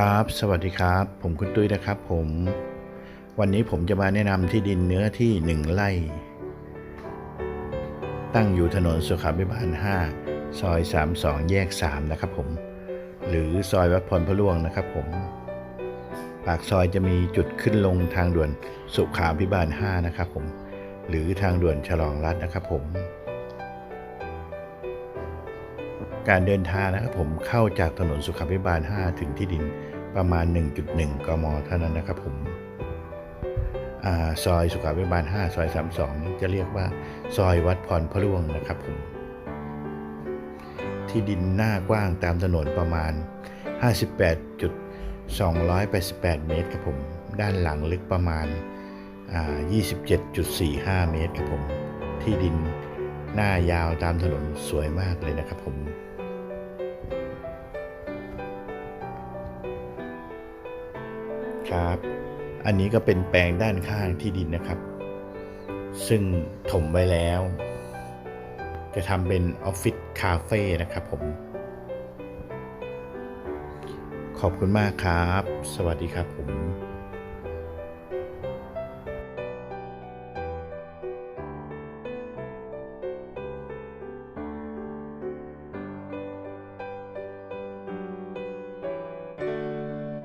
ครับ สวัสดีครับ ผมคุณตุ้ยนะครับ ผม วันนี้ผมจะมาแนะนำที่ดินเนื้อที่หนึ่งไร่ ตั้งอยู่ถนนสุขาภิบาล 5 ซอย 32 แยก 3 นะครับผม หรือซอยวัดพรพระล่วงนะครับผม ปากซอยจะมีจุดขึ้นลงทางด่วนสุขาภิบาล 5 นะครับผม หรือทางด่วนฉลองรัฐนะครับผม การเดินทางนะครับผมเข้าจากถนนสุขาภิบาล 5 ถึงที่ดินประมาณ 1.1 กม เท่านั้นนะครับผมอซอยสุขาภิบาล 5 ซอย 32 จะเรียกว่า ซอยวัดพรพระร่วงนะครับผม ที่ดินหน้ากว้างตามถนนประมาณ 58.288 เมตรครับผม ด้านหลังลึกประมาณ 27.45 เมตรครับผม ที่ดิน หน้ายาวตามถนนสวยมากเลยนะครับผมครับ อันนี้ก็เป็นแปลงด้านข้างที่ดินนะครับ ซึ่งถมไว้แล้ว จะทำเป็นออฟฟิศคาเฟ่นะครับผม ขอบคุณมากครับ สวัสดีครับผม